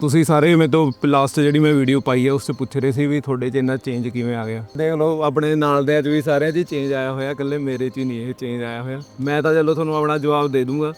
ਤੁਸੀਂ ਸਾਰੇ ਮੇਰੇ ਤੋਂ ਲਾਸਟ ਜਿਹੜੀ ਮੈਂ ਵੀਡੀਓ ਪਾਈ ਹੈ ਉਸ 'ਚ ਪੁੱਛ ਰਹੇ ਸੀ ਵੀ ਤੁਹਾਡੇ 'ਚ ਇੰਨਾ ਚੇਂਜ ਕਿਵੇਂ ਆ ਗਿਆ। ਦੇਖ ਲਓ, ਆਪਣੇ ਨਾਲ ਦੇ 'ਚ ਵੀ ਸਾਰਿਆਂ 'ਚ ਹੀ ਚੇਂਜ ਆਇਆ ਹੋਇਆ, ਇਕੱਲੇ ਮੇਰੇ 'ਚ ਹੀ ਨਹੀਂ ਇਹ ਚੇਂਜ ਆਇਆ ਹੋਇਆ। ਮੈਂ ਤਾਂ ਚਲੋ ਤੁਹਾਨੂੰ ਆਪਣਾ ਜਵਾਬ ਦੇ ਦੂੰਗਾ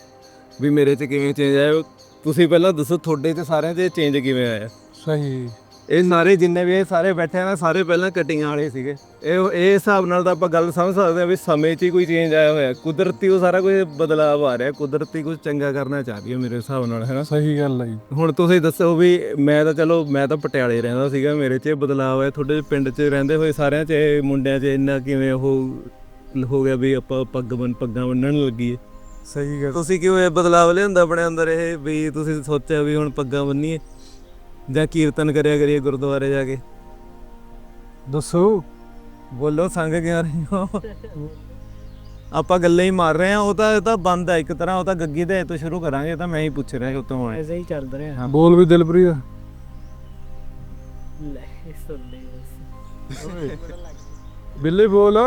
ਵੀ ਮੇਰੇ 'ਚ ਕਿਵੇਂ ਚੇਂਜ ਆਇਆ। ਤੁਸੀਂ ਪਹਿਲਾਂ ਦੱਸੋ, ਤੁਹਾਡੇ 'ਚ ਸਾਰਿਆਂ 'ਚ ਚੇਂਜ ਕਿਵੇਂ ਆਇਆ? ਸਹੀ। ਇਹ ਸਾਰੇ ਜਿੰਨੇ ਵੀ ਇਹ ਸਾਰੇ ਬੈਠੇ ਆ ਨਾ ਸਾਰੇ ਪਹਿਲਾਂ ਕਟਿੰਗਾਂ ਵਾਲੇ ਸੀਗੇ। ਇਹ ਇਹ ਹਿਸਾਬ ਨਾਲ ਤਾਂ ਆਪਾਂ ਗੱਲ ਸਮਝ ਸਕਦੇ ਆ ਵੀ ਸਮੇਂ 'ਚ ਹੀ ਕੋਈ ਚੇਂਜ ਆਇਆ ਹੋਇਆ। ਕੁਦਰਤੀ ਉਹ ਸਾਰਾ ਕੁਝ ਬਦਲਾਅ ਆ ਰਿਹਾ ਕੁਦਰਤੀ ਕੁਝ ਚੰਗਾ ਕਰਨਾ ਚਾਹ ਰਹੀ ਹੈ ਮੇਰੇ ਹਿਸਾਬ ਨਾਲ ਹੈ ਨਾ? ਸਹੀ ਗੱਲ ਹੈ ਜੀ। ਹੁਣ ਤੁਸੀਂ ਦੱਸੋ ਵੀ ਮੈਂ ਤਾਂ ਚਲੋ ਮੈਂ ਤਾਂ ਪਟਿਆਲੇ ਰਹਿੰਦਾ ਸੀਗਾ ਮੇਰੇ 'ਚ ਇਹ ਬਦਲਾਅ ਹੋਇਆ ਤੁਹਾਡੇ ਪਿੰਡ 'ਚ ਰਹਿੰਦੇ ਹੋਏ ਸਾਰਿਆਂ 'ਚ ਇਹ ਮੁੰਡਿਆਂ 'ਚ ਇੰਨਾ ਕਿਵੇਂ ਉਹ ਹੋ ਗਿਆ ਵੀ ਆਪਾਂ ਪੱਗ ਬਨ ਪੱਗਾਂ ਬੰਨਣ ਲੱਗੀਏ? ਸਹੀ ਗੱਲ। ਤੁਸੀਂ ਕਿਉਂ ਇਹ ਬਦਲਾਅ ਲਿਆਂਦਾ ਆਪਣੇ ਅੰਦਰ ਇਹ ਵੀ ਤੁਸੀਂ ਸੋਚਿਆ ਵੀ ਹੁਣ ਪੱਗਾਂ ਬੰਨੀਏ? ਜਾਂ ਕੀਰਤਨ ਕਰਿਆ ਕਰੀਏ ਗੁਰਦੁਆਰੇ ਜਾ ਕੇ? ਦੱਸੋ। ਬੋਲੋ ਸੰਗ ਕਿਉਂ ਰਹੇ ਹੋ? ਆਪਾਂ ਗੱਲਾਂ ਹੀ ਮਾਰ ਰਹੇ ਆ ਉਹ ਤਾਂ ਇਹ ਤਾਂ ਬੰਦ ਹੈ ਇੱਕ ਤਰ੍ਹਾਂ ਉਹ ਤਾਂ ਗੱਗੀ ਦੇ ਤੋਂ ਸ਼ੁਰੂ ਕਰਾਂਗੇ ਇਹ ਤਾਂ ਮੈਂ ਹੀ ਪੁੱਛ ਰਿਹਾ ਉਤੋਂ ਆਏ ਐਸੇ ਹੀ ਚੱਲ ਰਿਹਾ। ਬੋਲ ਵੀ ਦਿਲਪ੍ਰੀਤ। ਲੈ ਸੁਣ ਲਈ ਬਿੱਲੇ ਬੋਲ।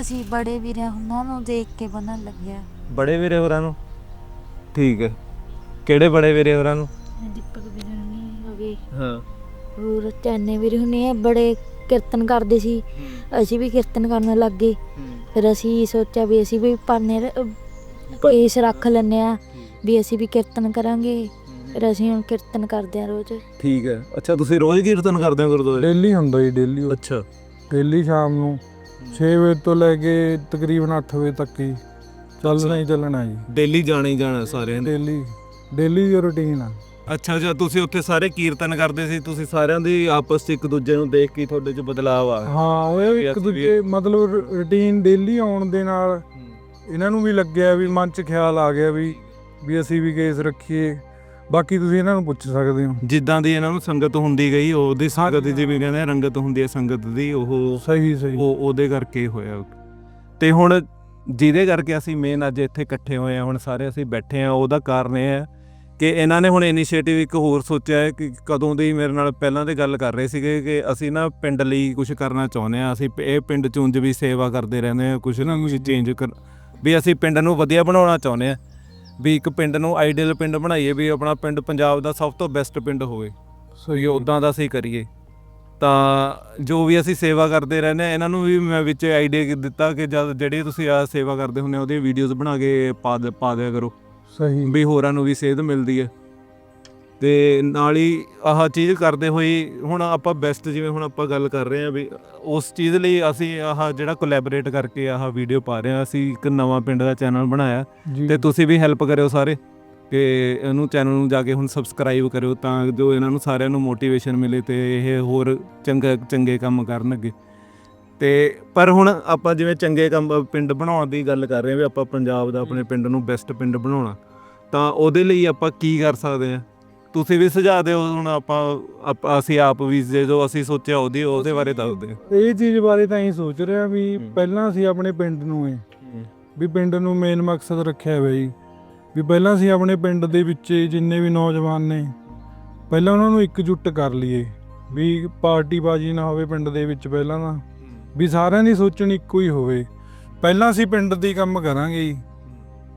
ਅਸੀਂ ਬੜੇ ਵੀਰਾਂ ਉਹਨਾਂ ਨੂੰ ਦੇਖ ਕੇ ਬਣਨ ਲੱਗਿਆ। ਬੜੇ ਵੀਰੇ ਹੋਰਾਂ ਨੂੰ? ਠੀਕ ਹੈ। ਕਿਹੜੇ ਬੜੇ ਵੀਰੇ ਹੋਰਾਂ ਨੂੰ? ਦੀਪਕ ਵੀਰ ਹੁਣੀ ਹੋ ਗਏ। ਹਾਂ। ਹੋਰ ਚੈਨੇ ਵੀਰ ਹੁਣੀ ਬੜੇ ਕੀਰਤਨ ਕਰਦੇ ਸੀ। ਅਸੀਂ ਵੀ ਕੀਰਤਨ ਕਰਨ ਲੱਗ। ਗਏ ਫਿਰ ਅਸੀਂ ਸੋਚਿਆ ਵੀ ਅਸੀਂ ਵੀ ਪਾਣੇ ਕੇਸ ਰੱਖ ਲੈਨੇ ਆ ਵੀ ਅਸੀਂ ਵੀ ਕੀਰਤਨ ਕਰਾਂਗੇ। ਫਿਰ ਅਸੀਂ ਹੁਣ ਕੀਰਤਨ ਕਰਦੇ ਆ ਰੋਜ਼। ਠੀਕ ਹੈ। ਅੱਛਾ ਤੁਸੀਂ ਰੋਜ਼ ਕੀਰਤਨ ਕਰਦੇ ਹੋ ਗੁਰਦੁਆਰੇ? ਡੇਲੀ ਹੁੰਦਾ ਜੀ ਡੇਲੀ। ਅੱਛਾ। ਡੇਲੀ ਸ਼ਾਮ ਨੂੰ। 6 ਵਜੇ ਤੋਂ ਲੈ ਕੇ ਤਕਰੀਬਨ 8 ਵਜੇ ਤੱਕ ਹੀ ਚੱਲਣਾ ਹੀ ਚੱਲਣਾ ਜੀ। ਡੇਲੀ ਜਾਣਾ ਹੀ ਜਾਣਾ ਸਾਰਿਆਂ ਨੇ? ਡੇਲੀ ਡੇਲੀ ਦੀ ਰੁਟੀਨ ਆ। ਅੱਛਾ ਅੱਛਾ ਤੁਸੀਂ ਉੱਥੇ ਸਾਰੇ ਕੀਰਤਨ ਕਰਦੇ ਸੀ ਤੁਸੀਂ ਸਾਰਿਆਂ ਦੀ ਆਪਸ 'ਚ ਇੱਕ ਦੂਜੇ ਨੂੰ ਦੇਖ ਕੇ ਤੁਹਾਡੇ 'ਚ ਬਦਲਾਅ ਆ। ਹਾਂ ਉਹ ਇੱਕ ਦੂਜੇ ਮਤਲਬ ਰੁਟੀਨ ਡੇਲੀ ਆਉਣ ਦੇ ਨਾਲ ਇਹਨਾਂ ਨੂੰ ਵੀ ਲੱਗਿਆ ਵੀ ਮਨ 'ਚ ਖਿਆਲ ਆ ਗਿਆ ਵੀ ਵੀ ਅਸੀਂ ਵੀ ਕੇਸ ਰੱਖੀਏ। ਬਾਕੀ ਤੁਸੀਂ ਇਹਨਾਂ ਨੂੰ ਪੁੱਛ ਸਕਦੇ ਹੋ। ਜਿੱਦਾਂ ਦੀ ਇਹਨਾਂ ਨੂੰ ਸੰਗਤ ਹੁੰਦੀ ਗਈ ਉਹਦੀ ਸੰਗਤ ਜਿਵੇਂ ਕਹਿੰਦੇ ਰੰਗਤ ਹੁੰਦੀ ਹੈ ਸੰਗਤ ਦੀ ਉਹ ਸਹੀ ਸਹੀ। ਉਹ ਉਹਦੇ ਕਰਕੇ ਹੋਇਆ। ਤੇ ਹੁਣ ਜਿਹਦੇ ਕਰਕੇ ਅਸੀਂ ਮੇਨ ਅੱਜ ਇੱਥੇ ਇਕੱਠੇ ਹੋਏ ਆ ਹੁਣ ਸਾਰੇ ਅਸੀਂ ਬੈਠੇ ਆ ਉਹਦਾ ਕਾਰਨ ਇਹ ਹੈ ਕਿ ਇਹਨਾਂ ਨੇ ਹੁਣ ਇਨੀਸ਼ੀਏਟਿਵ ਇੱਕ ਹੋਰ ਸੋਚਿਆ ਹੈ ਕਿ ਕਦੋਂ ਦੀ ਮੇਰੇ ਨਾਲ ਪਹਿਲਾਂ ਤੇ ਗੱਲ ਕਰ ਰਹੇ ਸੀਗੇ ਕਿ ਅਸੀਂ ਨਾ ਪਿੰਡ ਲਈ ਕੁਝ ਕਰਨਾ ਚਾਹੁੰਦੇ ਆ ਅਸੀਂ ਇਹ ਪਿੰਡ ਚ ਉਂਝ ਵੀ ਸੇਵਾ ਕਰਦੇ ਰਹਿੰਦੇ ਆ ਕੁਝ ਨਾ ਕੁਝ ਚੇਂਜ ਕਰ ਵੀ ਅਸੀਂ ਪਿੰਡ ਨੂੰ ਵਧੀਆ ਬਣਾਉਣਾ ਚਾਹੁੰਦੇ ਆ ਵੀ ਇੱਕ ਪਿੰਡ ਨੂੰ ਆਈਡੀਅਲ ਪਿੰਡ ਬਣਾਈਏ, ਵੀ ਆਪਣਾ ਪਿੰਡ ਪੰਜਾਬ ਦਾ ਸਭ ਤੋਂ ਬੈਸਟ ਪਿੰਡ ਹੋਵੇ। ਸੋ ਵੀ ਉਦਾਂ ਦਾ ਅਸੀਂ ਕਰੀਏ, ਤਾਂ ਜੋ ਵੀ ਅਸੀਂ ਸੇਵਾ ਕਰਦੇ ਰਹਿੰਦੇ ਹਾਂ, ਇਹਨਾਂ ਨੂੰ ਵੀ ਮੈਂ ਵਿੱਚ ਆਈਡੀਆ ਦਿੱਤਾ ਕਿ ਜਦ ਜਿਹੜੀ ਤੁਸੀਂ ਆ ਸੇਵਾ ਕਰਦੇ ਹੁੰਦੇ ਉਹਦੀ ਵੀਡੀਓਜ਼ ਬਣਾ ਕੇ ਪਾ ਦੇ ਪਾ ਦਿਆ ਕਰੋ। ਸਹੀ। ਵੀ ਹੋਰਾਂ ਨੂੰ ਵੀ ਸੇਧ ਮਿਲਦੀ ਹੈ। ਤੇ ਨਾਲ ਹੀ ਆਹ ਚੀਜ਼ ਕਰਦੇ ਹੋਏ ਹੁਣ ਆਪਾਂ ਬੈਸਟ ਜਿਵੇਂ ਹੁਣ ਆਪਾਂ ਗੱਲ ਕਰ ਰਹੇ ਹਾਂ ਵੀ ਉਸ ਚੀਜ਼ ਲਈ ਅਸੀਂ ਆਹ ਜਿਹੜਾ ਕੋਲੈਬੋਰੇਟ ਕਰਕੇ ਆਹ ਵੀਡੀਓ ਪਾ ਰਹੇ ਹਾਂ ਅਸੀਂ ਇੱਕ ਨਵਾਂ ਪਿੰਡ ਦਾ ਚੈਨਲ ਬਣਾਇਆ। ਤੇ ਤੁਸੀਂ ਵੀ ਹੈਲਪ ਕਰਿਓ ਸਾਰੇ। ਕਿ ਇਹਨੂੰ ਚੈਨਲ ਨੂੰ ਜਾ ਕੇ ਹੁਣ ਸਬਸਕ੍ਰਾਈਬ ਕਰਿਓ ਤਾਂ ਜੋ ਇਹਨਾਂ ਨੂੰ ਸਾਰਿਆਂ ਨੂੰ ਮੋਟੀਵੇਸ਼ਨ ਮਿਲੇ ਤੇ ਇਹ ਹੋਰ ਚੰਗਾ ਚੰਗੇ ਕੰਮ ਕਰਨਗੇ। ਤੇ ਪਰ ਹੁਣ ਆਪਾਂ ਜਿਵੇਂ ਚੰਗੇ ਕੰਮ ਪਿੰਡ ਬਣਾਉਣ ਦੀ ਗੱਲ ਕਰ ਰਹੇ ਹਾਂ ਵੀ ਆਪਾਂ ਪੰਜਾਬ ਦਾ ਆਪਣੇ ਪਿੰਡ ਨੂੰ ਬੈਸਟ ਪਿੰਡ ਬਣਾਉਣਾ। ਤਾਂ ਉਹਦੇ ਲਈ ਆਪਾਂ ਕੀ ਕਰ ਸਕਦੇ ਆ ਤੁਸੀਂ ਵੀ ਸੁਝਾਅ ਦਿਓ ਹੁਣ ਆਪਾਂ ਆਪਾਂ- ਅਸੀਂ ਆਪ ਵੀ ਜੋ ਅਸੀਂ ਸੋਚਿਆ ਉਹਦੀ ਉਹਦੇ ਬਾਰੇ ਦੱਸਦੇ ਹਾਂ ਇਹ ਚੀਜ਼ ਬਾਰੇ ਤਾਂ ਹੀ ਸੋਚ ਰਿਹਾ ਵੀ ਹੂੰ। ਪਹਿਲਾਂ ਅਸੀਂ ਆਪਣੇ ਪਿੰਡ ਨੂੰ ਏ ਵੀ ਪਿੰਡ ਨੂੰ ਮੇਨ ਮਕਸਦ ਰੱਖਿਆ ਹੋਇਆ ਜੀ। ਵੀ ਪਹਿਲਾਂ ਅਸੀਂ ਆਪਣੇ ਪਿੰਡ ਦੇ ਵਿੱਚ ਜਿੰਨੇ ਵੀ ਨੌਜਵਾਨ ਨੇ ਪਹਿਲਾਂ ਉਹਨਾਂ ਨੂੰ ਇਕਜੁੱਟ ਕਰ ਲਈਏ। ਵੀ ਪਾਰਟੀ ਬਾਜੀ ਨਾ ਹੋਵੇ ਪਿੰਡ ਦੇ ਵਿੱਚ ਪਹਿਲਾਂ ਤਾਂ। ਵੀ ਸਾਰਿਆਂ ਦੀ ਸੋਚਣ ਇੱਕੋ ਹੀ ਹੋਵੇ। ਪਹਿਲਾਂ ਅਸੀਂ ਪਿੰਡ ਦੀ ਕੰਮ ਕਰਾਂਗੇ ਜੀ।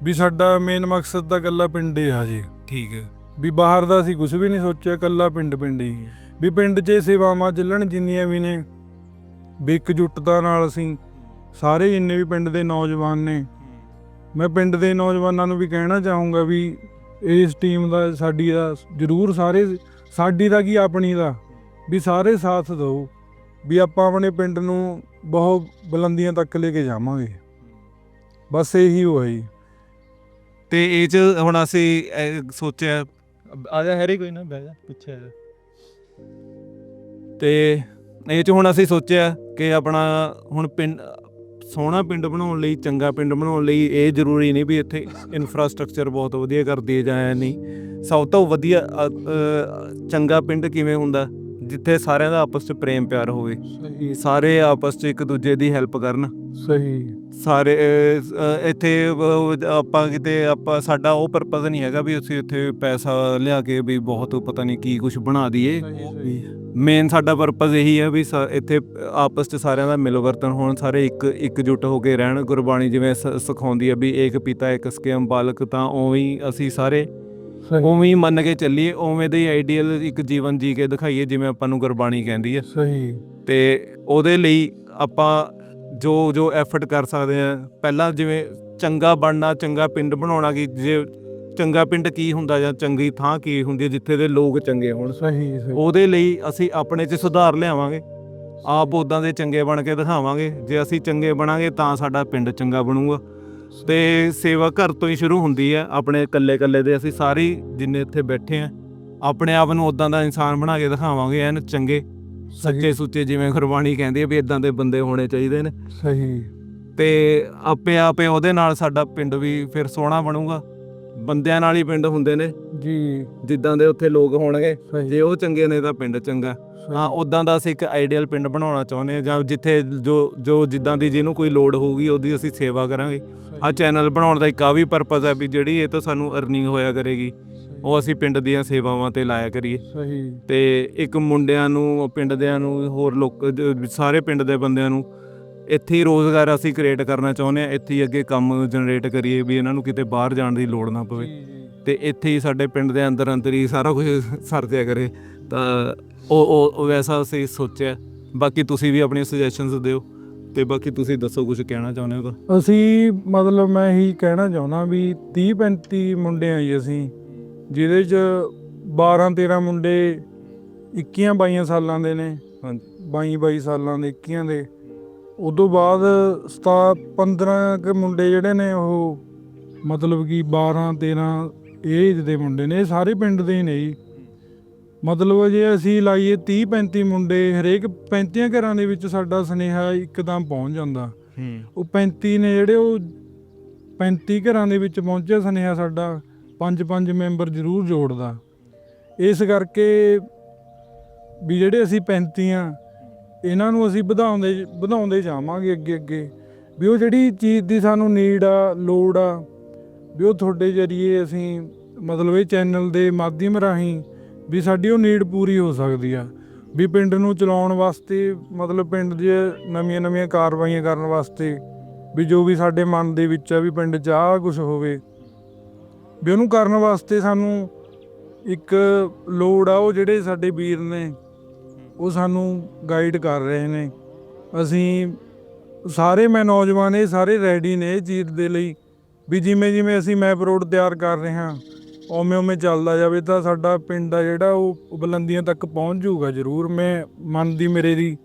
ਵੀ ਸਾਡਾ ਮੇਨ ਮਕਸਦ ਤਾਂ ਇਕੱਲਾ ਪਿੰਡ ਹੀ ਆ ਜੀ। ਠੀਕ ਹੈ। ਵੀ ਬਾਹਰ ਦਾ ਅਸੀਂ ਕੁਝ ਵੀ ਨਹੀਂ ਸੋਚਿਆ ਇਕੱਲਾ ਪਿੰਡ ਪਿੰਡ ਹੀ। ਵੀ ਪਿੰਡ 'ਚ ਇਹ ਸੇਵਾਵਾਂ ਚੱਲਣ ਜਿੰਨੀਆਂ ਵੀ ਨੇ ਵੀ ਇਕਜੁੱਟਤਾ ਨਾਲ ਅਸੀਂ ਸਾਰੇ ਜਿੰਨੇ ਵੀ ਪਿੰਡ ਦੇ ਨੌਜਵਾਨ ਨੇ ਮੈਂ ਪਿੰਡ ਦੇ ਨੌਜਵਾਨਾਂ ਨੂੰ ਵੀ ਕਹਿਣਾ ਚਾਹੂੰਗਾ ਵੀ ਇਸ ਟੀਮ ਦਾ ਸਾਡੀ ਦਾ ਜ਼ਰੂਰ ਸਾਰੇ ਸਾਡੀ ਦਾ ਕੀ ਆਪਣੀ ਦਾ? ਵੀ ਸਾਰੇ ਸਾਥ ਦਿਓ। ਵੀ ਆਪਾਂ ਆਪਣੇ ਪਿੰਡ ਨੂੰ ਬਹੁਤ ਬੁਲੰਦੀਆਂ ਤੱਕ ਲੈ ਕੇ ਜਾਵਾਂਗੇ। ਬਸ ਇਹੀ ਜੀ। ਤੇ ਇਹ ਚ ਹੁਣ ਅਸੀਂ ਇਹ ਸੋਚਿਆ ਆ ਜਾ ਹੈਰੀ ਕੋਈ ਨਾ ਬਹਿ ਜਾ ਪਿੱਛੇ ਆ ਜਾ। ਤੇ ਇਹ ਚ ਹੁਣ ਅਸੀਂ ਸੋਚਿਆ ਕਿ ਆਪਣਾ ਹੁਣ ਪਿੰਡ ਸੋਹਣਾ ਪਿੰਡ ਬਣਾਉਣ ਲਈ ਚੰਗਾ ਪਿੰਡ ਬਣਾਉਣ ਲਈ ਇਹ ਜ਼ਰੂਰੀ ਨਹੀਂ ਵੀ ਇੱਥੇ ਇਨਫਰਾਸਟ੍ਰਕਚਰ ਬਹੁਤ ਵਧੀਆ ਕਰ ਦਿਏ ਜਾਏ ਨਹੀਂ। ਸਭ ਤੋਂ ਵਧੀਆ ਅ, ਅ, ਚੰਗਾ ਪਿੰਡ ਕਿਵੇਂ ਹੁੰਦਾ? ਜਿੱਥੇ ਸਾਰਿਆਂ ਦਾ ਆਪਸ 'ਚ ਪ੍ਰੇਮ ਪਿਆਰ ਹੋਵੇ ਸਹੀ। ਸਾਰੇ ਆਪਸ 'ਚ ਇੱਕ ਦੂਜੇ ਦੀ ਹੈਲਪ ਕਰਨ। ਸਹੀ। ਸਾਰੇ ਅਹ, ਇੱਥੇ ਅਹ, ਆਪਾਂ ਕਿਤੇ ਆਪਾਂ ਸਾਡਾ ਉਹ ਪਰਪਸ ਨਹੀਂ ਹੈਗਾ ਵੀ ਅਸੀਂ ਇੱਥੇ ਪੈਸਾ ਲਿਆ ਕੇ ਵੀ ਬਹੁਤ ਪਤਾ ਨਹੀਂ ਕੀ ਕੁਝ ਬਣਾ ਦਈਏ। ਮੇਨ ਸਾਡਾ ਪਰਪਸ ਇਹੀ ਹੈ ਵੀ ਸਾ- ਇੱਥੇ ਆਪਸ 'ਚ ਸਾਰਿਆਂ ਦਾ ਮਿਲ ਵਰਤਨ ਹੋਣ ਸਾਰੇ ਇੱਕ ਇਕਜੁੱਟ ਹੋ ਕੇ ਰਹਿਣ। ਗੁਰਬਾਣੀ ਜਿਵੇਂ ਸ- ਸਿਖਾਉਂਦੀ ਹੈ ਵੀ ਏਕ ਪਿਤਾ ਇੱਕ ਸਕੇਮ ਬਾਲਕ ਤਾਂ ਉਵੇਂ ਹੀ ਅਸੀਂ ਸਾਰੇ ਸਹੀ। ਉਵੇਂ ਹੀ ਮੰਨ ਕੇ ਚੱਲੀਏ ਉਵੇਂ ਦੇ ਆਈਡੀਅਲ ਇੱਕ ਜੀਵਨ ਜੀ ਕੇ ਦਿਖਾਈਏ ਜਿਵੇਂ ਆਪਾਂ ਨੂੰ ਗੁਰਬਾਣੀ ਕਹਿੰਦੀ ਹੈ। ਸਹੀ। ਤੇ ਉਹਦੇ ਲਈ ਆਪਾਂ ਜੋ ਜੋ ਐਫਰਟ ਕਰ ਸਕਦੇ ਆ ਪਹਿਲਾਂ ਜਿਵੇਂ ਚੰਗਾ ਬਣਨਾ ਚੰਗਾ ਪਿੰਡ ਬਣਾਉਣਾ ਕਿ ਜੇ ਚੰਗਾ ਪਿੰਡ ਕੀ ਹੁੰਦਾ ਜਾਂ ਚੰਗੀ ਥਾਂ ਕੀ ਹੁੰਦੀ ਹੈ ਜਿੱਥੇ ਦੇ ਲੋਕ ਚੰਗੇ ਹੋਣ। ਸਹੀ ਸਹੀ। ਉਹਦੇ ਲਈ ਅਸੀਂ ਆਪਣੇ 'ਚ ਸੁਧਾਰ ਲਿਆਵਾਂਗੇ। ਆਪ ਉਦਾਂ ਦੇ ਚੰਗੇ ਬਣ ਕੇ ਦਿਖਾਵਾਂਗੇ। ਜੇ ਅਸੀਂ ਚੰਗੇ ਬਣਾਂਗੇ ਤਾਂ ਸਾਡਾ ਪਿੰਡ ਚੰਗਾ ਬਣੂਗਾ। ਤੇ ਸੇਵਾ ਘਰ ਤੋਂ ਹੀ ਸ਼ੁਰੂ ਹੁੰਦੀ ਹੈ ਆਪਣੇ ਇਕੱਲੇ ਇਕੱਲੇ ਦੇ ਅਸੀਂ ਸਾਰੇ ਜਿੰਨੇ ਇੱਥੇ ਬੈਠੇ ਆ ਆਪਣੇ ਆਪ ਨੂੰ ਉਦਾਂ ਦਾ ਇਨਸਾਨ ਬਣਾ ਕੇ ਦਿਖਾਵਾਂਗੇ ਐਨ ਚੰਗੇ ਸੱਚੇ ਸੁੱਚੇ ਜਿਵੇਂ ਗੁਰਬਾਣੀ ਕਹਿੰਦੀ ਹੈ ਵੀ ਇਦਾਂ ਦੇ ਬੰਦੇ ਹੋਣੇ ਚਾਹੀਦੇ ਨੇ। ਸਹੀ। ਤੇ ਆਪੇ ਆਪੇ ਉਹਦੇ ਨਾਲ ਸਾਡਾ ਪਿੰਡ ਵੀ ਫਿਰ ਸੋਹਣਾ ਬਣੂਗਾ। ਬੰਦਿਆਂ ਨਾਲ ਹੀ ਪਿੰਡ ਹੁੰਦੇ ਨੇ। ਜੀ। ਜਿੱਦਾਂ ਦੇ ਉੱਥੇ ਲੋਕ ਹੋਣਗੇ ਸਹੀ। ਜੇ ਉਹ ਚੰਗੇ ਨੇ ਤਾਂ ਪਿੰਡ ਚੰਗਾ। ਹਾਂ ਉਦਾਂ ਦਾ ਅਸੀਂ ਇੱਕ ਆਈਡੀਅਲ ਪਿੰਡ ਬਣਾਉਣਾ ਚਾਹੁੰਦੇ ਹਾਂ ਜਾਂ ਜਿੱਥੇ ਜੋ ਜੋ ਜਿੱਦਾਂ ਦੀ ਜਿਹਨੂੰ ਕੋਈ ਲੋੜ ਹੋਊਗੀ ਉਹਦੀ ਅਸੀਂ ਸੇਵਾ ਕਰਾਂਗੇ। ਆ ਚੈਨਲ ਬਣਾਉਣ ਦਾ ਇੱਕ ਆ ਵੀ ਪਰਪਸ ਹੈ ਵੀ ਜਿਹੜੀ ਇਹ ਤੋਂ ਸਾਨੂੰ ਅਰਨਿੰਗ ਹੋਇਆ ਕਰੇਗੀ ਉਹ ਅਸੀਂ ਪਿੰਡ ਦੀਆਂ ਸੇਵਾਵਾਂ ਤੇ ਲਾਇਆ ਕਰੀਏ। ਸਹੀ। ਤੇ ਇੱਕ ਮੁੰਡਿਆਂ ਨੂੰ ਪਿੰਡ ਦਿਆਂ ਨੂੰ ਹੋਰ ਲੋਕ ਜ- ਸਾਰੇ ਪਿੰਡ ਦੇ ਬੰਦਿਆਂ ਨੂੰ ਇੱਥੇ ਹੀ ਰੋਜ਼ਗਾਰ ਅਸੀਂ ਕ੍ਰੀਏਟ ਕਰਨਾ ਚਾਹੁੰਦੇ ਆ ਇੱਥੇ ਹੀ ਅੱਗੇ ਕੰਮ ਜਨਰੇਟ ਕਰੀਏ ਵੀ ਇਹਨਾਂ ਨੂੰ ਕਿਤੇ ਬਾਹਰ ਜਾਣ ਦੀ ਲੋੜ ਨਾ ਪਵੇ। ਤੇ ਇੱਥੇ ਹੀ ਸਾਡੇ ਪਿੰਡ ਦੇ ਅੰਦਰ ਅੰਦਰ ਹੀ ਸਾਰਾ ਕੁਝ ਸਰਜਿਆ ਕਰੇ। ਤਾਂ ਉਹ ਉਹ ਉਹ ਵੈਸਾ ਅਸੀਂ ਸੋਚਿਆ। ਬਾਕੀ ਤੁਸੀਂ ਵੀ ਆਪਣੀਆਂ ਸੁਜੈਸ਼ਨਸ ਦਿਓ ਤੇ ਬਾਕੀ ਤੁਸੀਂ ਦੱਸੋ ਕੁਝ ਕਹਿਣਾ ਚਾਹੁੰਦੇ ਹੋ ਤਾਂ। ਅਸੀਂ ਮਤਲਬ ਮੈਂ ਇਹੀ ਕਹਿਣਾ ਚਾਹੁੰਦਾ ਵੀ 30 35 ਮੁੰਡੇ ਆ ਜੀ ਅਸੀਂ ਜਿਹਦੇ ਚ 12 13 ਮੁੰਡੇ 21 22 ਸਾਲਾਂ ਦੇ ਨੇ ਹਾਂਜੀ। 22 22 ਸਾਲਾਂ ਦੇ 21 ਦੇ। ਉਦੋਂ ਬਾਅਦ 17 15 ਕੇ ਮੁੰਡੇ ਜਿਹੜੇ ਨੇ ਉਹ ਮਤਲਬ ਕਿ 12 13 ਏਜ ਦੇ ਮੁੰਡੇ ਨੇ ਇਹ ਸਾਰੇ ਪਿੰਡ ਦੇ ਹੀ ਨੇ ਜੀ। ਮਤਲਬ ਜੇ ਅਸੀਂ ਲਾਈਏ 30 35 ਮੁੰਡੇ ਹਰੇਕ 35 ਘਰਾਂ ਦੇ ਵਿੱਚ ਸਾਡਾ ਸੁਨੇਹਾ ਇੱਕਦਮ ਪਹੁੰਚ ਜਾਂਦਾ। ਉਹ 35 ਨੇ ਜਿਹੜੇ ਉਹ 35 ਘਰਾਂ ਦੇ ਵਿੱਚ ਪਹੁੰਚਿਆ ਸੁਨੇਹਾ ਸਾਡਾ ਪੰਜ ਪੰਜ ਮੈਂਬਰ ਜ਼ਰੂਰ ਜੋੜਦਾ। ਇਸ ਕਰਕੇ ਵੀ ਜਿਹੜੇ ਅਸੀਂ 35 ਆ ਇਹਨਾਂ ਨੂੰ ਅਸੀਂ ਵਧਾਉਂਦੇ ਵਧਾਉਂਦੇ ਜਾਵਾਂਗੇ ਅੱਗੇ ਅੱਗੇ। ਵੀ ਉਹ ਜਿਹੜੀ ਚੀਜ਼ ਦੀ ਸਾਨੂੰ ਨੀਡ ਆ, ਲੋੜ ਆ, ਵੀ ਉਹ ਤੁਹਾਡੇ ਜਰੀਏ ਅਸੀਂ ਮਤਲਬ ਇਹ ਚੈਨਲ ਦੇ ਮਾਧਿਅਮ ਰਾਹੀਂ ਵੀ ਸਾਡੀ ਉਹ ਨੀਡ ਪੂਰੀ ਹੋ ਸਕਦੀ ਆ। ਵੀ ਪਿੰਡ ਨੂੰ ਚਲਾਉਣ ਵਾਸਤੇ, ਮਤਲਬ ਪਿੰਡ 'ਚ ਨਵੀਆਂ ਨਵੀਆਂ ਕਾਰਵਾਈਆਂ ਕਰਨ ਵਾਸਤੇ, ਵੀ ਜੋ ਵੀ ਸਾਡੇ ਮਨ ਦੇ ਵਿੱਚ ਆ ਵੀ ਪਿੰਡ 'ਚ ਆ ਕੁਝ ਹੋਵੇ, ਵੀ ਉਹਨੂੰ ਕਰਨ ਵਾਸਤੇ ਸਾਨੂੰ ਇੱਕ ਲੋੜ ਆ, ਉਹ ਜਿਹੜੇ ਸਾਡੇ ਵੀਰ ਨੇ ਉਹ ਸਾਨੂੰ ਗਾਈਡ ਕਰ ਰਹੇ ਨੇ। ਅਸੀਂ ਸਾਰੇ ਮੈਂ ਨੌਜਵਾਨ ਇਹ ਸਾਰੇ ਰੈਡੀ ਨੇ ਇਹ ਚੀਜ਼ ਦੇ ਲਈ ਵੀ ਜਿਵੇਂ ਜਿਵੇਂ ਅਸੀਂ ਮੈਪ ਰੋਡ ਤਿਆਰ ਕਰ ਰਹੇ ਹਾਂ ਉਵੇਂ ਉਵੇਂ ਚੱਲਦਾ ਜਾਵੇ ਤਾਂ ਸਾਡਾ ਪਿੰਡ ਆ ਜਿਹੜਾ ਉਹ ਬੁਲੰਦੀਆਂ ਤੱਕ ਪਹੁੰਚ ਜਾਊਗਾ ਜ਼ਰੂਰ। ਮੈਂ ਮਨ ਦੀ ਮੇਰੇ ਦੀ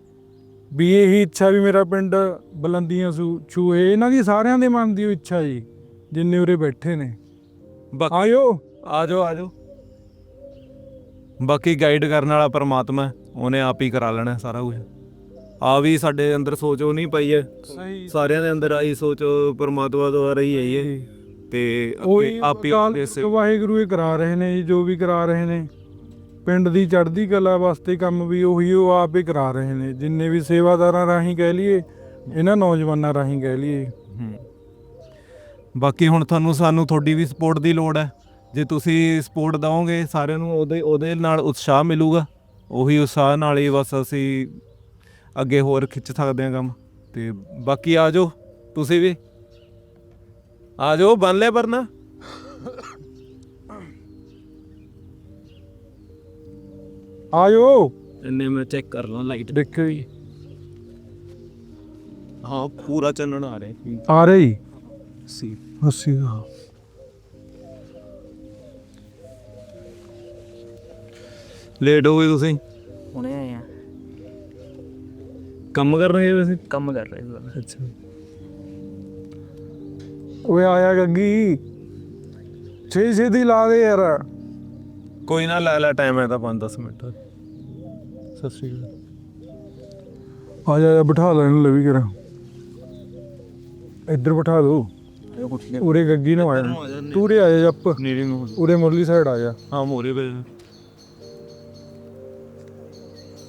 ਵੀ ਇਹੀ ਇੱਛਾ ਵੀ ਮੇਰਾ ਪਿੰਡ ਬੁਲੰਦੀਆਂ ਛੂ- ਛੂਹੇ ਇਹਨਾਂ ਦੀ ਸਾਰਿਆਂ ਦੇ ਮਨ ਦੀ ਇੱਛਾ ਜੀ ਜਿੰਨੇ ਉਰੇ ਬੈਠੇ ਨੇ। ਆਇਓ। ਆ ਜਾਓ ਆ ਜਾਓ। ਬਾਕੀ ਗਾਈਡ ਕਰਨ ਵਾਲਾ ਪਰਮਾਤਮਾ ਹੈ, ਉਹਨੇ ਆਪ ਹੀ ਕਰਾ ਲੈਣਾ ਸਾਰਾ ਕੁਝ ਆ ਵੀ ਸਾਡੇ ਅੰਦਰ ਸੋਚ ਉਹ ਨਹੀਂ ਪਈ ਹੈ। ਸਾਰਿਆਂ ਦੇ ਅੰਦਰ ਆਈ ਸੋਚ ਪਰਮਾਤਮਾ ਤੋਂ ਆ ਰਹੀ ਹੈ ਤੇ ਉਹੀ ਆਪ ਹੀ ਸੇ- ਵਾਹਿਗੁਰੂ ਇਹ ਕਰਾ ਰਹੇ ਨੇ ਜੀ, ਜੋ ਵੀ ਕਰਾ ਰਹੇ ਨੇ। ਪਿੰਡ ਦੀ ਚੜ੍ਹਦੀ ਕਲਾ ਵਾਸਤੇ ਕੰਮ ਵੀ ਉਹੀ ਉਹ ਆਪ ਹੀ ਕਰਾ ਰਹੇ ਨੇ। ਜਿੰਨੇ ਵੀ ਸੇਵਾਦਾਰਾਂ ਰਾਹੀਂ ਕਹਿ ਲਈਏ ਇਹਨਾਂ ਨੌਜਵਾਨਾਂ ਰਾਹੀਂ ਕਹਿ ਲਈਏ। ਹੂੰ। ਬਾਕੀ ਹੁਣ ਤੁਹਾਨੂੰ ਸਾਨੂੰ ਤੁਹਾਡੀ ਵੀ ਸਪੋਰਟ ਦੀ ਲੋੜ ਹੈ। ਜੇ ਤੁਸੀਂ ਸਪੋਰਟ ਦਵੋਗੇ ਸਾਰਿਆਂ ਨੂੰ ਉਹਦੇ ਉਹਦੇ ਨਾਲ ਉਤਸ਼ਾਹ ਮਿਲੂਗਾ। ਉਹੀ ਉਤਸ਼ਾਹ ਨਾਲ ਹੀ ਬਸ ਅਸੀਂ ਅੱਗੇ ਹੋਰ ਖਿੱਚ ਸਕਦੇ ਹਾਂ ਕੰਮ। ਤੇ ਬਾਕੀ ਆ ਜਾਓ ਤੁਸੀਂ ਵੀ। ਆ ਜਾਓ ਬਣ ਲਿਆ ਪਰਨਾ। ਆਇਓ ਇੰਨੇ ਮੈਂ ਚੈੱਕ ਕਰ ਲਾਂ ਲਾਈਟ ਦੇਖਿਓ ਜੀ। ਹਾਂ ਪੂਰਾ ਚੱਲਣ ਆ ਰਿਹਾ ਆ ਰਹੀ ਸੀ ਅਸੀਂ ਲੇਟ ਹੋ ਗਏ ਤੁਸੀਂ? ਹੁਣੇ ਆਏ ਆ। ਕੰਮ ਕਰ ਰਹੇ ਵੈਸੇ? ਕੰਮ ਕਰ ਰਹੇ ਸੀ। ਅੱਛਾ। ਓਏ ਆਇਆ ਗੱਗੀ। ਛੇ ਛੇ ਦੀ ਲਾ ਦੇ ਯਾਰ। ਕੋਈ ਨਾ ਲੈ ਲੈ ਟਾਈਮ ਹੈ ਤਾਂ 5-10 ਮਿੰਟ। ਸਤਿ ਸ਼੍ਰੀ ਅਕਾਲ। ਆ ਜਾ ਆ ਜਾ, ਬਿਠਾ ਲੈ ਇਹਨੂੰ ਲਵੀ ਕਰਾਂ ਇੱਧਰ ਬਿਠਾ ਦੋ। ਉਰੇ ਗੱਗੀ ਨਾ ਆਇਆ। ਤੂੰ ਉਰੇ ਆ ਜਾ ਜੱਪ। ਨੀਰੀ ਨੂੰ ਉਰੇ ਮੁਰਲੀ ਸਾਈਡ ਆ ਜਾ। ਹਾਂ ਮੋਰੇ ਪੇ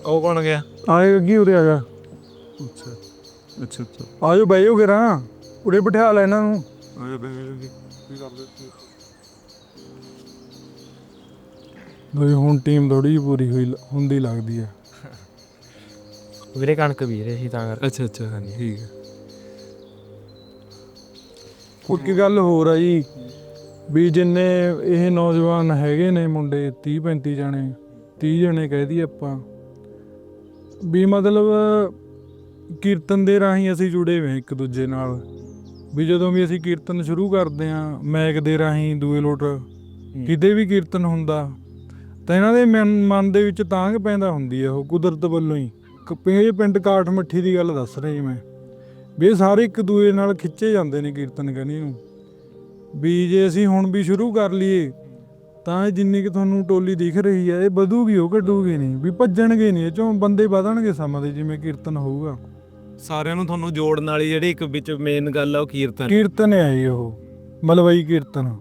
ਉਹ ਕੌਣ ਗਿਆ? ਆਏ ਗੱਗੀ ਉਰੇ ਆ ਜਾ ਅੱਛਾ ਅੱਛਾ ਅੱਛਾ। ਆ ਜਾਓ ਬਹਿ ਜਾਓ ਕਰਾਂ ਉਰੇ ਬਿਠਾ ਲੈ ਇਹਨਾਂ ਨੂੰ। ਆਏ ਬੇ ਕੀ ਕਰਦੇ ਬਈ ਹੁਣ ਟੀਮ ਥੋੜੀ ਜਿਹੀ ਪੂਰੀ ਹੋਈ ਹੁੰਦੀ ਲੱਗਦੀ ਆ। ਵੀਰੇ ਕਣਕ ਵੀ ਰਹੇ ਸੀ ਤਾਂ ਕਰਕੇ। ਅੱਛਾ ਅੱਛਾ ਹਾਂਜੀ ਠੀਕ ਹੈ ਇੱਕ ਗੱਲ ਹੋਰ ਆ ਜੀ ਵੀ ਜਿੰਨੇ ਇਹ ਨੌਜਵਾਨ ਹੈਗੇ ਨੇ ਮੁੰਡੇ 30 35 ਜਣੇ 30 ਜਣੇ ਕਹਿ ਦਈਏ ਆਪਾਂ। ਵੀ ਮਤਲਬ ਕੀਰਤਨ ਦੇ ਰਾਹੀਂ ਅਸੀਂ ਜੁੜੇ ਹੋਏ ਹਾਂ ਇੱਕ ਦੂਜੇ ਨਾਲ। ਵੀ ਜਦੋਂ ਵੀ ਅਸੀਂ ਕੀਰਤਨ ਸ਼ੁਰੂ ਕਰਦੇ ਆਂ ਮੈਕ ਦੇ ਰਾਹੀਂ ਦੂਏ ਲੋਟ ਕਿਤੇ ਵੀ ਕੀਰਤਨ ਹੁੰਦਾ ਤਾਂ ਇਹਨਾਂ ਦੇ ਮਨ ਮਨ ਦੇ ਵਿੱਚ ਤਾਂਘ ਪੈਂਦਾ ਹੁੰਦੀ ਆ ਉਹ ਕੁਦਰਤ ਵੱਲੋਂ ਹੀ। ਇਹ ਪਿੰਡ ਕਾਠ ਮੱਠੀ ਦੀ ਗੱਲ ਦੱਸ ਰਿਹਾ ਜੀ ਮੈਂ। ਵੀ ਸਾਰੇ ਇੱਕ ਦੂਏ ਨਾਲ ਖਿੱਚੇ ਜਾਂਦੇ ਨੇ ਕੀਰਤਨ ਕਰਨੀ ਨੂੰ। ਵੀ ਜੇ ਅਸੀਂ ਹੁਣ ਵੀ ਸ਼ੁਰੂ ਕਰ ਲਈਏ ਤਾਂ ਇਹ ਜਿੰਨੀ ਕਿ ਤੁਹਾਨੂੰ ਟੋਲੀ ਦਿਖ ਰਹੀ ਹੈ ਇਹ ਵਧੂਗੀ ਉਹ ਘਟੂਗੀ ਨਹੀਂ। ਵੀ ਭੱਜਣਗੇ ਨਹੀਂ ਇਹ ਚੋਂ ਬੰਦੇ ਵਧਣਗੇ ਸਮਾਂ ਦੇ ਜਿਵੇਂ ਕੀਰਤਨ ਹੋਊਗਾ। ਸਾਰਿਆਂ ਨੂੰ ਤੁਹਾਨੂੰ ਜੋੜਨ ਵਾਲੀ ਜਿਹੜੀ ਇੱਕ ਵਿੱਚ ਮੇਨ ਗੱਲ ਆ ਉਹ ਕੀਰਤਨ। ਕੀਰਤਨ ਹੈ ਜੀ ਉਹ ਮਲਵਈ ਕੀਰਤਨ।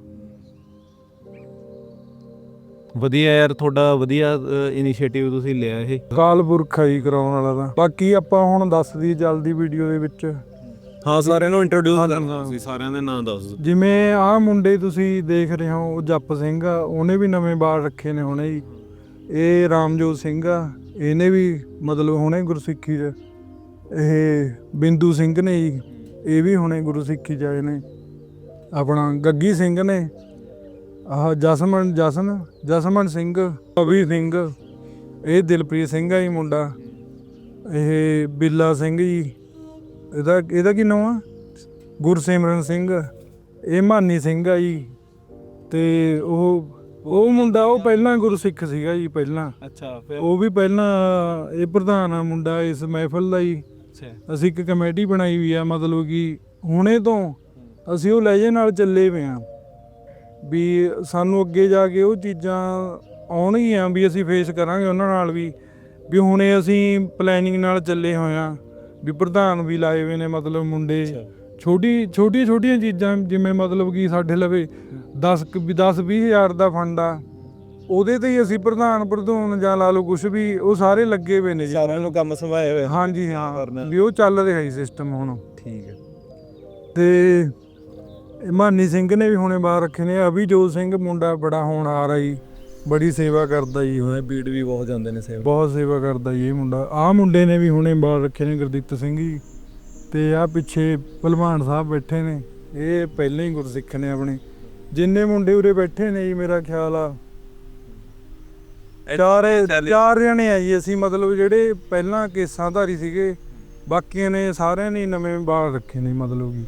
ਵਧੀਆ ਯਾਰ ਤੁਹਾਡਾ ਵਧੀਆ ਇਨੀਸ਼ੀਏਟਿਵ ਤੁਸੀਂ ਲਿਆ ਇਹ। ਕਾਲ ਪੁਰਖ ਹੈ ਜੀ ਕਰਾਉਣ ਵਾਲਾ ਤਾਂ। ਬਾਕੀ ਆਪਾਂ ਹੁਣ ਦੱਸ ਦੀ ਜਲਦੀ ਵੀਡੀਓ ਦੇ ਵਿੱਚ। ਹਾਂ ਸਾਰਿਆਂ ਨੂੰ ਇੰਟਰੋਡਿਊਸ ਕਰਨਾ ਤੁਸੀਂ ਸਾਰਿਆਂ ਦੇ ਨਾਂ ਦੱਸ ਦਿਓ। ਜਿਵੇਂ ਆਹ ਮੁੰਡੇ ਤੁਸੀਂ ਦੇਖ ਰਹੇ ਹੋ ਉਹ ਜੱਪ ਸਿੰਘ ਆ ਉਹਨੇ ਵੀ ਨਵੇਂ ਬਾਲ ਰੱਖੇ ਨੇ ਹੁਣੇ ਹੀ। ਇਹ ਰਾਮਜੋਤ ਸਿੰਘ ਆ ਇਹਨੇ ਵੀ ਮਤਲਬ ਹੁਣੇ ਗੁਰਸਿੱਖੀ 'ਚ ਇਹ ਬਿੰਦੂ ਸਿੰਘ ਨੇ ਜੀ ਇਹ ਵੀ ਹੁਣੇ ਗੁਰਸਿੱਖੀ 'ਚ ਆਏ ਨੇ। ਆਪਣਾ ਗੱਗੀ ਸਿੰਘ ਨੇ ਆਹ ਜਸਮਨ ਜਸਨ ਜਸਮਨ ਸਿੰਘ ਅਭੀ ਸਿੰਘ ਇਹ ਦਿਲਪ੍ਰੀਤ ਸਿੰਘ ਆ ਜੀ ਮੁੰਡਾ। ਇਹ ਬਿੱਲਾ ਸਿੰਘ ਜੀ ਇਹਦਾ ਇਹਦਾ ਕੀ ਨਾਮ ਆ? ਗੁਰਸਿਮਰਨ ਸਿੰਘ। ਇਹ ਮਾਨੀ ਸਿੰਘ ਆ ਜੀ। ਤੇ ਉਹ ਉਹ ਮੁੰਡਾ ਉਹ ਪਹਿਲਾਂ ਗੁਰਸਿੱਖ ਸੀਗਾ ਜੀ ਪਹਿਲਾਂ। ਅੱਛਾ ਫਿਰ? ਉਹ ਵੀ ਪਹਿਲਾਂ ਇਹ ਪ੍ਰਧਾਨ ਆ ਮੁੰਡਾ ਇਸ ਮਹਿਫਲ ਦਾ ਜੀ। ਅੱਛਾ। ਅਸੀਂ ਇੱਕ ਕਮੇਟੀ ਬਣਾਈ ਹੋਈ ਆ ਮਤਲਬ ਕਿ ਹੁਣੇ ਤੋਂ ਅਸੀਂ ਉਹ ਲਹਿਜੇ ਨਾਲ ਚੱਲੇ ਪਏ ਆ। ਵੀ ਸਾਨੂੰ ਅੱਗੇ ਜਾ ਕੇ ਉਹ ਚੀਜ਼ਾਂ ਆਉਣਗੀਆਂ ਵੀ ਅਸੀਂ ਫੇਸ ਕਰਾਂਗੇ ਉਹਨਾਂ ਨਾਲ ਵੀ। ਵੀ ਹੁਣੇ ਅਸੀਂ ਪਲੈਨਿੰਗ ਨਾਲ ਚੱਲੇ ਹੋਏ ਆ। ਵੀ ਪ੍ਰਧਾਨ ਵੀ ਲਾਏ ਹੋਏ ਨੇ ਮਤਲਬ ਮੁੰਡੇ। ਛੋਟੀ ਛੋਟੀਆਂ ਛੋਟੀਆਂ ਚੀਜ਼ਾਂ ਜਿਵੇਂ ਮਤਲਬ ਕਿ ਸਾਡੇ ਲਵੇ 10 ਵੀ 10 20 ਹਜ਼ਾਰ ਦਾ ਫੰਡ ਆ ਉਹਦੇ ਤੇ ਹੀ ਅਸੀਂ ਪ੍ਰਧਾਨ ਪ੍ਰਧੂਨ ਜਾਂ ਲਾ ਲਓ ਕੁਝ ਵੀ ਉਹ ਸਾਰੇ ਲੱਗੇ ਹੋਏ ਨੇ ਜੀ। ਸਾਰਿਆਂ ਨੂੰ ਕੰਮ ਸੰਭਾਏ ਹੋਏ ਹਾਂਜੀ ਹਾਂ। ਵੀ ਉਹ ਚੱਲ ਰਿਹਾ ਹੀ ਸਿਸਟਮ ਹੁਣ। ਠੀਕ ਹੈ। ਤੇ ਮਾਨੀ ਸਿੰਘ ਨੇ ਵੀ ਹੁਣੇ ਬਾਹਰ ਰੱਖੇ ਨੇ ਅਭਿਜੋਤ ਸਿੰਘ ਮੁੰਡਾ ਬੜਾ ਹੁਣ ਆ ਰਿਹਾ ਜੀ। ਬੜੀ ਸੇਵਾ ਕਰਦਾ ਜੀ ਉਹਨੇ ਬੀੜ ਵੀ ਬਹੁਤ ਜਾਂਦੇ ਨੇ ਸੇਵਾ। ਬਹੁਤ ਸੇਵਾ ਕਰਦਾ ਜੀ ਇਹ ਮੁੰਡਾ। ਆਹ ਮੁੰਡੇ ਨੇ ਵੀ ਹੁਣੇ ਬਾਹਰ ਰੱਖੇ ਨੇ ਗੁਰਦੀਪ ਸਿੰਘ ਜੀ। ਤੇ ਆ ਪਿੱਛੇ ਭਲਵਾਨ ਸਾਹਿਬ ਬੈਠੇ ਨੇ। ਇਹ ਪਹਿਲਾਂ ਹੀ ਗੁਰਸਿੱਖ ਨੇ ਆਪਣੇ। ਜਿੰਨੇ ਮੁੰਡੇ ਉਰੇ ਬੈਠੇ ਨੇ ਜੀ ਮੇਰਾ ਖਿਆਲ ਆ। ਚਾਰੇ ਚਾਰ ਜਣੇ ਆ ਜੀ ਅਸੀਂ ਮਤਲਬ ਜਿਹੜੇ ਪਹਿਲਾਂ ਕੇਸਾਂਧਾਰੀ ਸੀਗੇ ਬਾਕੀਆਂ ਨੇ ਸਾਰਿਆਂ ਨੇ ਨਵੇਂ ਬਾਹਰ ਰੱਖੇ ਨੇ ਮਤਲਬ ਕਿ।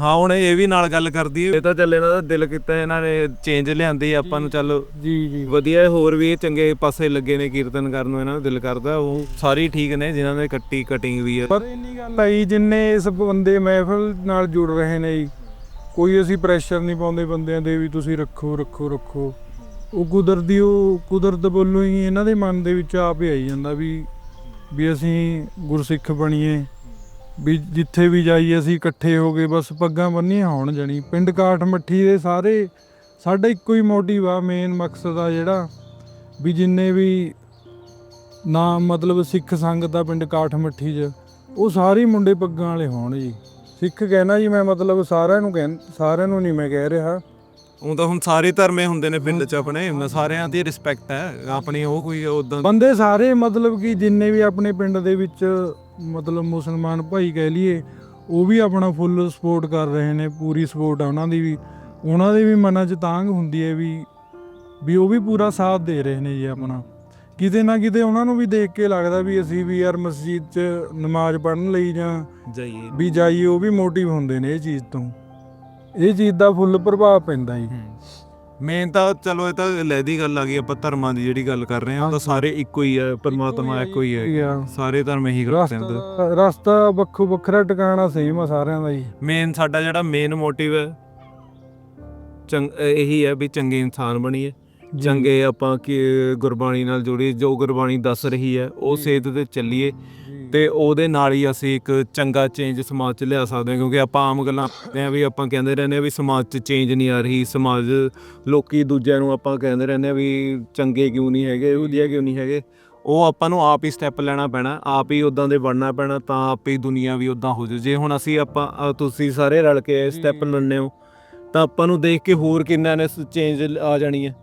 ਹਾਂ ਹੁਣ ਇਹ ਵੀ ਨਾਲ ਗੱਲ ਕਰਦੀ ਹੈ। ਇਹ ਤਾਂ ਚੱਲ ਇਹਨਾਂ ਦਾ ਦਿਲ ਕੀਤਾ ਇਹਨਾਂ ਨੇ ਚੇਂਜ ਲਿਆਂਦੀ ਆਪਾਂ ਨੂੰ ਚੱਲ ਜੀ ਜੀ। ਵਧੀਆ ਹੋਰ ਵੀ ਚੰਗੇ ਪਾਸੇ ਲੱਗੇ ਨੇ ਕੀਰਤਨ ਕਰਨ ਨੂੰ ਇਹਨਾਂ ਨੂੰ ਦਿਲ ਕਰਦਾ ਉਹ ਸਾਰੇ ਠੀਕ ਨੇ ਜਿਨ੍ਹਾਂ ਨੇ ਕੱਟੀ ਕਟਿੰਗ ਵੀ ਹੈ। ਪਰ ਇੰਨੀ ਗੱਲ ਆਈ ਜਿੰਨੇ ਇਸ ਬੰਦੇ ਮਹਿਫਲ ਨਾਲ ਜੁੜ ਰਹੇ ਨੇ ਜੀ ਕੋਈ ਅਸੀਂ ਪ੍ਰੈਸ਼ਰ ਨਹੀਂ ਪਾਉਂਦੇ ਬੰਦਿਆਂ ਦੇ ਵੀ ਤੁਸੀਂ ਰੱਖੋ ਰੱਖੋ ਰੱਖੋ। ਉਹ ਕੁਦਰਤੀ ਉਹ ਕੁਦਰਤ ਵੱਲੋਂ ਹੀ ਇਹਨਾਂ ਦੇ ਮਨ ਦੇ ਵਿੱਚ ਆਪ ਹੀ ਆਈ ਜਾਂਦਾ ਵੀ ਵੀ ਅਸੀਂ ਗੁਰਸਿੱਖ ਬਣੀਏ। ਵੀ ਜਿੱਥੇ ਵੀ ਜਾਈਏ ਅਸੀਂ ਇਕੱਠੇ ਹੋ ਕੇ ਬਸ ਪੱਗਾਂ ਬੰਨੀਆਂ ਹੋਣ ਜਣੀ। ਪਿੰਡ ਕਾਠ ਮੱਠੀ ਦੇ ਸਾਰੇ ਸਾਡਾ ਇੱਕੋ ਹੀ ਮੋਟਿਵ ਆ ਮੇਨ ਮਕਸਦ ਆ ਜਿਹੜਾ ਵੀ ਜਿੰਨੇ ਵੀ ਨਾ ਮਤਲਬ ਸਿੱਖ ਸੰਗਤ ਆ ਪਿੰਡ ਕਾਠ ਮੱਠੀ 'ਚ ਉਹ ਸਾਰੇ ਮੁੰਡੇ ਪੱਗਾਂ ਵਾਲੇ ਹੋਣ ਜੀ। ਸਿੱਖ ਕਹਿਣਾ ਜੀ ਮੈਂ ਮਤਲਬ ਸਾਰਿਆਂ ਨੂੰ ਕਹਿ ਸਾਰਿਆਂ ਨੂੰ ਨਹੀਂ ਮੈਂ ਕਹਿ ਰਿਹਾ। ਉਹ ਤਾਂ ਹੁਣ ਸਾਰੇ ਧਰਮੇ ਹੁੰਦੇ ਨੇ ਪਿੰਡ 'ਚ ਆਪਣੇ ਮੈਂ ਸਾਰਿਆਂ ਦੀ ਰਿਸਪੈਕਟ ਹੈ। ਆਪਣੀ ਉਹ ਕੋਈ ਉਦਾਂ ਬੰਦੇ ਸਾਰੇ ਮਤਲਬ ਕਿ ਜਿੰਨੇ ਵੀ ਆਪਣੇ ਪਿੰਡ ਦੇ ਵਿੱਚ ਮਤਲਬ ਮੁਸਲਮਾਨ ਭਾਈ ਕਹਿ ਲਈਏ ਉਹ ਵੀ ਆਪਣਾ ਫੁੱਲ ਸਪੋਰਟ ਕਰ ਰਹੇ ਨੇ ਪੂਰੀ ਸਪੋਰਟ ਆ ਉਹਨਾਂ ਦੀ ਵੀ। ਉਹਨਾਂ ਦੇ ਵੀ ਮਨਾਂ 'ਚ ਤਾਂਗ ਹੁੰਦੀ ਹੈ ਵੀ ਵੀ ਉਹ ਵੀ ਪੂਰਾ ਸਾਥ ਦੇ ਰਹੇ ਨੇ ਜੀ ਆਪਣਾ। ਕਿਤੇ ਨਾ ਕਿਤੇ ਉਹਨਾਂ ਨੂੰ ਵੀ ਦੇਖ ਕੇ ਲੱਗਦਾ ਵੀ ਅਸੀਂ ਵੀ ਯਾਰ ਮਸਜਿਦ 'ਚ ਨਮਾਜ਼ ਪੜ੍ਹਨ ਲਈ ਜਾਂ ਜਾਈਏ। ਵੀ ਜਾਈਏ ਉਹ ਵੀ ਮੋਟਿਵ ਹੁੰਦੇ ਨੇ ਇਹ ਚੀਜ਼ ਤੋਂ। ਇਹ ਚੀਜ਼ ਦਾ ਫੁੱਲ ਪ੍ਰਭਾਵ ਪੈਂਦਾ ਜੀ। ਮੇਨ ਤਾਂ ਚਲੋ ਇਹ ਤਾਂ ਲੈਦੀ ਗੱਲ ਆ ਗਈ ਆਪਾਂ ਧਰਮਾਂ ਦੀ ਜਿਹੜੀ ਗੱਲ ਕਰ ਰਹੇ ਹਾਂ ਉਹ ਤਾਂ ਸਾਰੇ ਇੱਕੋ ਹੀ ਹੈ ਪਰਮਾਤਮਾ ਇੱਕੋ ਹੀ ਹੈ। ਸਾਰੇ ਧਰਮ ਇਹੀ ਕਰਦੇ ਨੇ ਰਸਤਾ ਰਸਤਾ ਵੱਖੋ ਵੱਖਰਾ ਟਿਕਾਣਾ ਸੇਮ ਆ ਸਾਰਿਆਂ ਦਾ ਜੀ। ਮੇਨ ਸਾਡਾ ਜਿਹੜਾ ਮੇਨ ਮੋਟਿਵ ਹੈ ਚੰਗ ਇਹੀ ਹੈ ਵੀ ਚੰਗੇ ਇਨਸਾਨ ਬਣੀਏ। ਚੰਗੇ ਆਪਾਂ ਕਿ ਗੁਰਬਾਣੀ ਨਾਲ ਜੁੜੀ ਜੋ ਗੁਰਬਾਣੀ ਦੱਸ ਰਹੀ ਹੈ ਉਹ ਸੇਧ ਤੇ ਚੱਲੀਏ। ਤੇ ਉਹਦੇ ਨਾਲ ਹੀ ਅਸੀਂ ਇੱਕ ਚੰਗਾ ਚੇਂਜ ਸਮਾਜ 'ਚ ਲਿਆ ਸਕਦੇ ਹਾਂ ਕਿਉਂਕਿ ਆਪਾਂ ਆਮ ਗੱਲਾਂ ਕਰਦੇ ਹਾਂ ਵੀ ਆਪਾਂ ਕਹਿੰਦੇ ਰਹਿੰਦੇ ਹਾਂ ਵੀ ਸਮਾਜ 'ਚ ਚੇਂਜ ਨਹੀਂ ਆ ਰਹੀ ਸਮਾਜ ਲੋਕੀ ਦੂਜਿਆਂ ਨੂੰ ਆਪਾਂ ਕਹਿੰਦੇ ਰਹਿੰਦੇ ਹਾਂ ਵੀ ਚੰਗੇ ਕਿਉਂ ਨਹੀਂ ਹੈਗੇ ਵਧੀਆ ਕਿਉਂ ਨਹੀਂ ਹੈਗੇ। ਉਹ ਆਪਾਂ ਨੂੰ ਆਪ ਹੀ ਸਟੈਪ ਲੈਣਾ ਪੈਣਾ ਆਪ ਹੀ ਉਦਾਂ ਦੇ ਬਣਨਾ ਪੈਣਾ ਤਾਂ ਆਪ ਹੀ ਦੁਨੀਆ ਵੀ ਉਦਾਂ ਹੋ ਜਾਊ। ਜੇ ਹੁਣ ਅਸੀਂ ਆਪਾਂ ਤੁਸੀਂ ਸਾਰੇ ਰਲ ਕੇ ਸਟੈਪ ਲੈਣੇ ਹੋ। ਤਾਂ ਆਪਾਂ ਨੂੰ ਦੇਖ ਕੇ ਹੋਰ ਕਿੰਨਾ ਨੇ ਚੇਂਜ ਆ ਜਾਣੀ ਹੈ।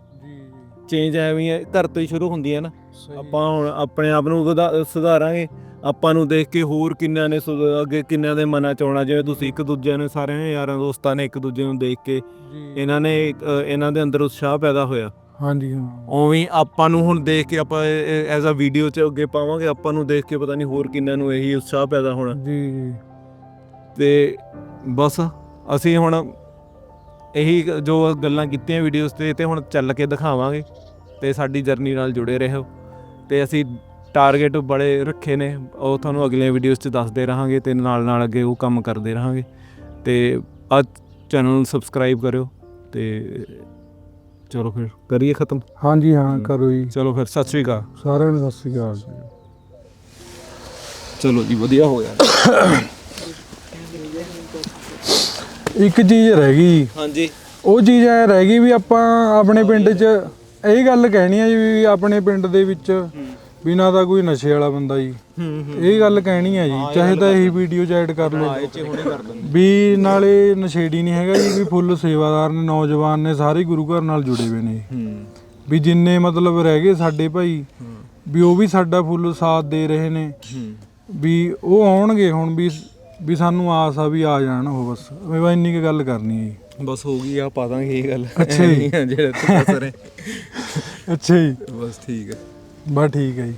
ਚੇਂਜ ਐਵੇਂ ਹੀ ਘਰ ਤੋਂ ਹੀ ਸ਼ੁਰੂ ਹੁੰਦੀ ਹੈ ਨਾ। ਆਪਾਂ ਹੁਣ ਆਪਣੇ ਆਪ ਨੂੰ ਸੁਧਾਰਾਂਗੇ। ਆਪਾਂ ਨੂੰ ਦੇਖ ਕੇ ਹੋਰ ਕਿੰਨਿਆਂ ਨੇ ਸੁ- ਅੱਗੇ ਕਿੰਨਿਆਂ ਦੇ ਮਨਾਂ ਚ ਆਉਣਾ ਜਿਵੇਂ ਤੁਸੀਂ ਇੱਕ ਦੂਜੇ ਨੂੰ ਸਾਰਿਆਂ ਨੇ ਯਾਰਾਂ ਦੋਸਤਾਂ ਨੇ ਇੱਕ ਦੂਜੇ ਨੂੰ ਦੇਖ ਕੇ ਇਹਨਾਂ ਨੇ ਅ, ਇਹਨਾਂ ਦੇ ਅੰਦਰ ਉਤਸ਼ਾਹ ਪੈਦਾ ਹੋਇਆ। ਹਾਂਜੀ ਹਾਂ ਉਵੇਂ ਆਪਾਂ ਨੂੰ ਹੁਣ ਦੇਖ ਕੇ ਆਪਾਂ ਐਜ਼ ਅ ਵੀਡੀਓ ਚ ਅੱਗੇ ਪਾਵਾਂਗੇ ਆਪਾਂ ਨੂੰ ਦੇਖ ਕੇ ਪਤਾ ਨਹੀਂ ਹੋਰ ਕਿੰਨਿਆਂ ਨੂੰ ਇਹੀ ਉਤਸ਼ਾਹ ਪੈਦਾ ਹੋਣਾ। ਜੀ ਜੀ। ਤੇ ਬਸ ਅਸੀਂ ਹੁਣ ਇਹੀ ਜੋ ਗੱਲਾਂ ਕੀਤੀਆਂ ਵੀਡੀਓਜ਼ ਤੇ ਤੇ ਹੁਣ ਚੱਲ ਕੇ ਦਿਖਾਵਾਂਗੇ ਤੇ ਸਾਡੀ ਜਰਨੀ ਨਾਲ ਜੁੜੇ ਰਹੋ। ਤੇ ਅਸੀਂ ਟਾਰਗੇਟ ਬੜੇ ਰੱਖੇ ਨੇ। ਉਹ ਤੁਹਾਨੂੰ ਅਗਲੀਆਂ ਵੀਡੀਓਜ਼ 'ਚ ਦੱਸਦੇ ਰਹਾਂਗੇ ਤੇ ਨਾਲ ਨਾਲ ਅੱਗੇ ਉਹ ਕੰਮ ਕਰਦੇ ਰਹਾਂਗੇ। ਤੇ ਆ ਚੈਨਲ ਸਬਸਕ੍ਰਾਈਬ ਕਰਿਓ ਤੇ ਚਲੋ ਫਿਰ ਕਰੀਏ ਖਤਮ? ਹਾਂਜੀ ਹਾਂ ਕਰੋ ਜੀ। ਚਲੋ ਫਿਰ ਸਤਿ ਸ਼੍ਰੀ ਅਕਾਲ। ਸਾਰਿਆਂ ਨੂੰ ਸਤਿ ਸ਼੍ਰੀ ਅਕਾਲ ਜੀ। ਚਲੋ ਜੀ ਵਧੀਆ ਹੋ ਗਿਆ। ਇੱਕ ਚੀਜ਼ ਰਹਿ ਗਈ। ਹਾਂਜੀ। ਉਹ ਚੀਜ਼ ਐ ਰਹਿ ਗਈ ਵੀ ਆਪਾਂ ਆਪਣੇ ਪਿੰਡ 'ਚ ਇਹ ਗੱਲ ਕਹਿਣੀ ਆ ਜੀ ਵੀ ਆਪਣੇ ਪਿੰਡ ਦੇ ਵਿੱਚ ਬਿਨਾਂ ਦਾ ਕੋਈ ਨਸ਼ੇ ਵਾਲਾ ਬੰਦਾ ਜੀ। ਇਹ ਗੱਲ ਕਹਿਣੀ ਆ ਜੀ। ਚਾਹੇ ਤਾਂ ਇਹੀ ਵੀਡੀਓ 'ਚ ਐਡ ਕਰ ਲਓ। ਚ ਹੁਣੇ ਕਰ ਦਿੰਦੇ। ਵੀ ਨਾਲੇ ਨਸ਼ੇੜੀ ਨਹੀਂ ਹੈਗਾ ਜੀ ਵੀ ਫੁੱਲ ਸੇਵਾਦਾਰ ਨੇ ਨੌਜਵਾਨ ਨੇ ਸਾਰੇ ਗੁਰੂ ਘਰ ਨਾਲ ਜੁੜੇ ਹੋਏ ਨੇ। ਹੂੰ। ਵੀ ਜਿੰਨੇ ਮਤਲਬ ਰਹਿ ਗਏ ਸਾਡੇ ਭਾਈ ਵੀ ਉਹ ਵੀ ਸਾਡਾ ਫੁੱਲ ਸਾਥ ਦੇ ਰਹੇ ਨੇ। ਹੂੰ। ਵੀ ਉਹ ਆਉਣਗੇ ਹੁਣ ਵੀ ਵੀ ਸਾਨੂੰ ਆਸ ਆ ਵੀ ਆ ਜਾਣ ਉਹ ਬਸ। ਮੈਂ ਬਸ ਇੰਨੀ ਕੁ ਗੱਲ ਕਰਨੀ ਹੈ ਜੀ। ਬਸ ਹੋ ਗਈ ਆ ਪਾ ਦਾਂਗੇ ਇਹ ਗੱਲ। ਅੱਛਾ ਜੀ। ਜਿਹੜੇ ਤੂੰ ਦੱਸ ਰਹੇ। ਅੱਛਾ ਜੀ। ਬਸ ਠੀਕ ਹੈ ਬਸ ਠੀਕ ਹੈ ਜੀ।